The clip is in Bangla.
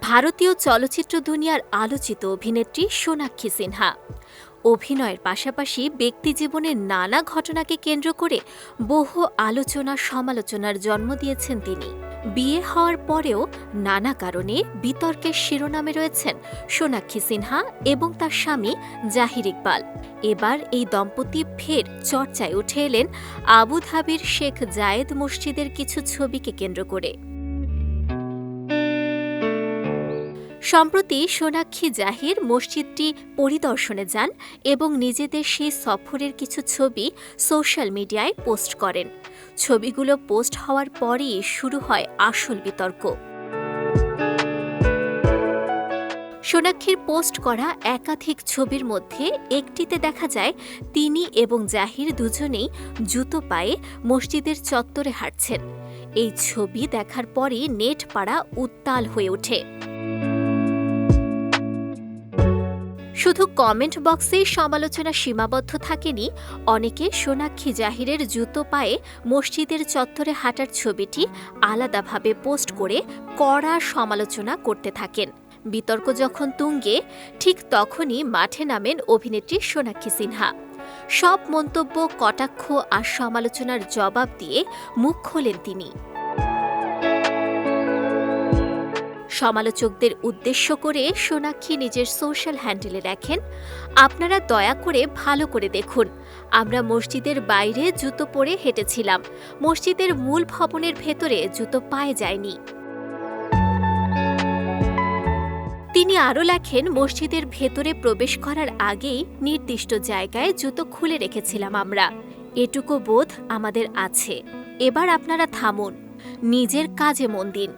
ভারতীয় চলচ্চিত্র দুনিয়ার আলোচিত অভিনেত্রী সোনাক্ষী সিনহা। অভিনয়ের পাশাপাশি ব্যক্তিজীবনের নানা ঘটনাকে কেন্দ্র করে বহু আলোচনা সমালোচনার জন্ম দিয়েছেন তিনি। বিয়ে হওয়ার পরেও নানা কারণে বিতর্কের শিরোনামে রয়েছেন সোনাক্ষী সিনহা এবং তার স্বামী জাহির ইকবাল। এবার এই দম্পতি ফের চর্চায় উঠে এলেন আবুধাবির শেখ জায়েদ মসজিদের কিছু ছবিকে কেন্দ্র করে। সম্প্রতি সোনাক্ষী জাহির মসজিদটি পরিদর্শনে যান এবং নিজেদের সেই সফরের কিছু ছবি সোশ্যাল মিডিয়ায় পোস্ট করেন। ছবিগুলো পোস্ট হওয়ার পরই শুরু হয় আসল বিতর্ক। সোনাক্ষীর পোস্ট করা একাধিক ছবির মধ্যে একটিতে দেখা যায়, তিনি এবং জাহির দুজনেই জুতো পায়ে মসজিদের চত্বরে হাঁটছেন। এই ছবি দেখার পরই নেট পাড়া উত্তাল হয়ে ওঠে। শুধু কমেন্ট বক্সেই সমালোচনা সীমাবদ্ধ থাকেনি, অনেকে সোনাক্ষী জাহিরের জুতো পায়ে মসজিদের চত্বরে হাঁটার ছবিটি আলাদাভাবে পোস্ট করে কড়া সমালোচনা করতে থাকেন। বিতর্ক যখন তুঙ্গে, ঠিক তখনই মাঠে নামেন অভিনেত্রী সোনাক্ষী সিনহা। সব মন্তব্য, কটাক্ষ আর সমালোচনার জবাব দিয়ে মুখ খোলেন তিনি। সমালোচকদের উদ্দেশ্য করে সোনাক্ষী নিজের সোশ্যাল হ্যান্ডেলে লেখেন আপনারা দয়া করে ভালো করে দেখুন। আমরা মসজিদের বাইরে জুতো পরে হেঁটেছিলাম। মসজিদের মূল ভবনের ভেতরে জুতো পায়ে যায়নি। তিনি আরও লেখেন, মসজিদের ভেতরে প্রবেশ করার আগেই নির্দিষ্ট জায়গায় জুতো খুলে রেখেছিলাম আমরা। এটুকু বোধ আমাদের আছে। এবার আপনারা থামুন। নিজের কাজে মন দিন।